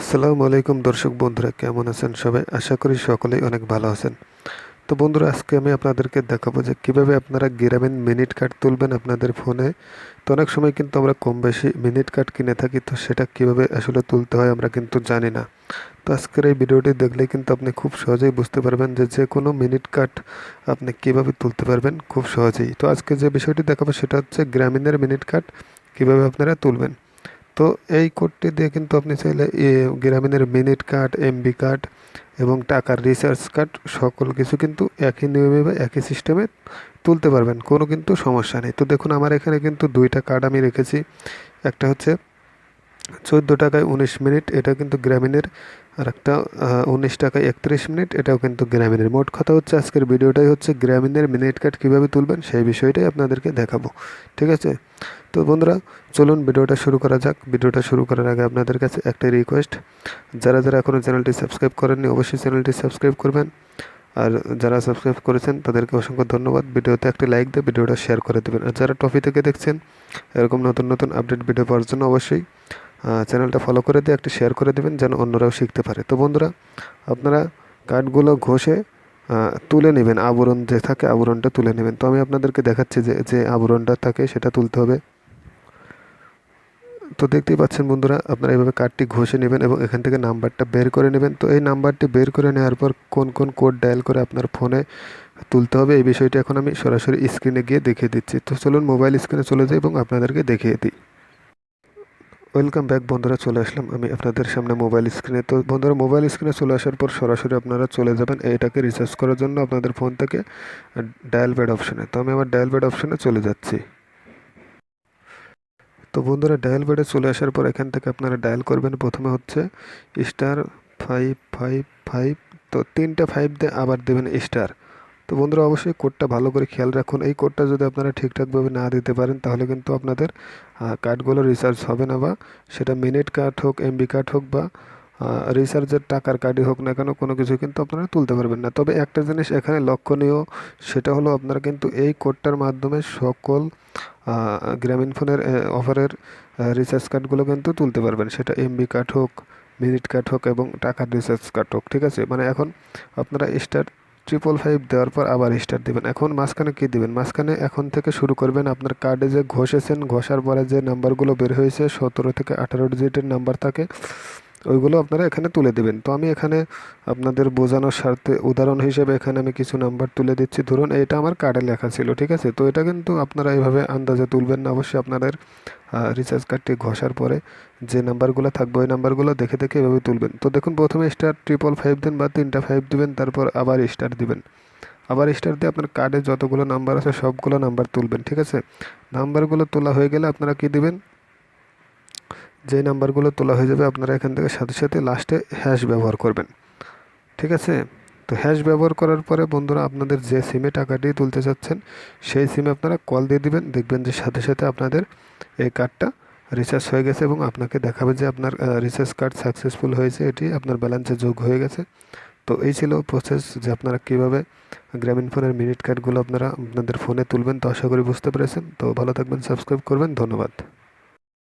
আসসালামু আলাইকুম দর্শক বন্ধুরা, কেমন আছেন সবাই? আশা করি সকলেই অনেক ভালো আছেন। তো বন্ধুরা, আজকে আমি আপনাদেরকে দেখাবো যে কীভাবে আপনারা গ্রামীণ মিনিট কার্ড তুলবেন আপনাদের ফোনে। তো অনেক সময় কিন্তু আমরা কম বেশি মিনিট কার্ড কিনে থাকি, তো সেটা কীভাবে আসলে তুলতে হয় আমরা কিন্তু জানি না। তো আজকের এই ভিডিওটি দেখলে কিন্তু আপনি খুব সহজেই বুঝতে পারবেন যে যে কোনো মিনিট কার্ড আপনি কীভাবে তুলতে পারবেন খুব সহজেই। তো আজকে যে বিষয়টি দেখাবো সেটা হচ্ছে গ্রামীণের মিনিট কার্ড কীভাবে আপনারা তুলবেন। তো এই কোডটি দিয়ে কিন্তু আপনি চাইলে গ্রামীণের মিনিট কার্ড, এমবি কার্ড এবং টাকার রিচার্জ কার্ড সকল কিছু কিন্তু একই নিয়মে বা একই সিস্টেমে তুলতে পারবেন, কোনো কিন্তু সমস্যা নেই। তো দেখুন, আমার এখানে কিন্তু দুইটা কার্ড আমি রেখেছি। একটা হচ্ছে চোদ্দ টাকায় উনিশ মিনিট এটা কিন্তু গ্রামীণের। আর একটা উনিশ টাকায় একত্রিশ মিনিট, এটাও কিন্তু গ্রামীণের। মোট কথা হচ্ছে আজকের ভিডিওটাই হচ্ছে গ্রামীণের মিনিট কার্ড কীভাবে তুলবেন, সেই বিষয়টাই আপনাদেরকে দেখাবো। ঠিক আছে? তো বন্ধুরা, চলুন ভিডিওটা শুরু করা যাক। ভিডিওটা শুরু করার আগে আপনাদের কাছে একটাই রিকোয়েস্ট যারা যারা এখনও চ্যানেলটি সাবস্ক্রাইব করেননি, অবশ্যই চ্যানেলটি সাবস্ক্রাইব করবেন। আর যারা সাবস্ক্রাইব করেছেন, তাদেরকে অসংখ্য ধন্যবাদ। ভিডিওতে একটি লাইক দিয়ে ভিডিওটা শেয়ার করে দেবেন। আর যারা টপি থেকে দেখছেন, এরকম নতুন নতুন আপডেট ভিডিও পাওয়ার জন্য অবশ্যই চ্যানেলটা ফলো করে দিয়ে একটি শেয়ার করে দেবেন যেন অন্যরাও শিখতে পারে। তো বন্ধুরা, আপনারা কার্ডগুলো ঘষে তুলে নেবেন। আবরণ যে থাকে আবরণটা তুলে নেবেন। তো আমি আপনাদেরকে দেখাচ্ছি যে যে আবরণটা থাকে সেটা তুলতে হবে। তো দেখতেই পাচ্ছেন বন্ধুরা, আপনারা এইভাবে কার্ডটি ঘষে নেবেন এবং এখান থেকে নাম্বারটা বের করে নেবেন। তো এই নাম্বারটি বের করে নেওয়ার পর কোন কোন কোড ডায়াল করে আপনার ফোনে তুলতে হবে, এই বিষয়টি এখন আমি সরাসরি স্ক্রিনে গিয়ে দেখিয়ে দিচ্ছি। তো চলুন মোবাইল স্ক্রিনে চলে যাই এবং আপনাদেরকে দেখিয়ে দিই। ওয়েলকাম ব্যাক বন্ধুরা, চলে আসলাম আমি আপনাদের সামনে মোবাইল স্ক্রিনে তো বন্ধুরা মোবাইল স্ক্রিনে চলে আসার পর সরাসরি আপনারা চলে যাবেন এটাকে রিচার্জ করার জন্য আপনাদের ফোন থেকে ডায়াল প্যাড অপশানে তো আমি আমার ডায়াল প্যাড অপশানে চলে যাচ্ছি। তো বন্ধুরা ডায়াল প্যাডে চলে আসার পর এখান থেকে আপনারা ডায়াল করবেন। প্রথমে হচ্ছে স্টার ফাইভ ফাইভ ফাইভ তো তিনটা ফাইভ দিয়ে আবার দেবেন স্টার তো বন্ধুরা অবশ্যই কোডটা ভালো করে খেয়াল রাখুন। এই কোডটা যদি আপনারা ঠিকঠাকভাবে না দিতে পারেন, তাহলে কিন্তু আপনাদের কার্ডগুলো রিচার্জ হবে না বা সেটা মিনিট কার্ড হোক এমবি কার্ড হোক বা রিচার্জের টাকার কার্ডই হোক না কেন, কোনো কিছু কিন্তু আপনারা তুলতে পারবেন না। তবে একটা জিনিস এখানে লক্ষণীয়, সেটা হলো আপনারা কিন্তু এই কোডটার মাধ্যমে সকল গ্রামীণ ফোনের অফারের রিচার্জ কার্ডগুলো কিন্তু তুলতে পারবেন। সেটা এমবি কার্ড হোক মিনিট কার্ড হোক এবং টাকার রিচার্জ কার্ড হোক, ঠিক আছে? মানে এখন আপনারা স্টার ট্রিপল ফাইভ দেওয়ার পর আবার স্টার দিবেন। এখন মাঝখানে কী দিবেন? মাঝখানে এখন থেকে শুরু করবেন আপনার কার্ডে যে ঘষেছেন, ঘষার পরে যে নাম্বারগুলো বের হয়েছে, সতেরো থেকে আঠারো ডিজিটের নাম্বার থাকে। ওইগুলো আপনারা এখানে তুলে দেবেন। তো আমি এখানে আপনাদের বোঝানোর স্বার্থে উদাহরণ হিসেবে এখানে আমি কিছু নাম্বার তুলে দিচ্ছি। ধরুন, এটা আমার কার্ডে লেখা ছিল, ঠিক আছে? তো এটা কিন্তু আপনারা এইভাবে আন্দাজে তুলবেন না। অবশ্যই আপনাদের রিচার্জ কার্ডটি ঘষার পরে যে নাম্বারগুলো থাকবে, ওই নাম্বারগুলো দেখে দেখে এভাবে তুলবেন। তো দেখুন, প্রথমে স্টার ট্রিপল ফাইভ দেন বা তিনটা ফাইভ দিবেন, তারপর আবার স্টার দিবেন। আবার স্টার দিয়ে আপনার কার্ডে যতগুলো নাম্বার আছে, সবগুলো নাম্বার তুলবেন, ঠিক আছে? নাম্বারগুলো তোলা হয়ে গেলে আপনারা কী দিবেন? যে নাম্বারগুলো তোলা হয়ে যাবে আপনারা এখান থেকে সাথে সাথে লাস্টে হ্যাশ ব্যবহার করবেন। ঠিক আছে? তো হ্যাশ ব্যবহার করার পরে বন্ধুরা আপনাদের যে সিমে টাকাটি তুলতে চাচ্ছেন, সেই সিমে আপনারা কল দিয়ে দিবেন। দেখবেন যে সাথে সাথে আপনাদের এই কার্ডটা রিচার্জ হয়ে গেছে এবং আপনাকে দেখাবে যে আপনার রিচার্জ কার্ড সাকসেসফুল হয়েছে। এটি আপনার ব্যালেন্সে যোগ হয়ে গেছে। তো এই ছিল প্রসেস যে আপনারা কীভাবে গ্রামীণ ফোনের মিনিট কার্ডগুলো আপনারা আপনাদের ফোনে তুলবেন, তো আশা করি বুঝতে পেরেছেন। তো ভালো থাকবেন সাবস্ক্রাইব করবেন। ধন্যবাদ।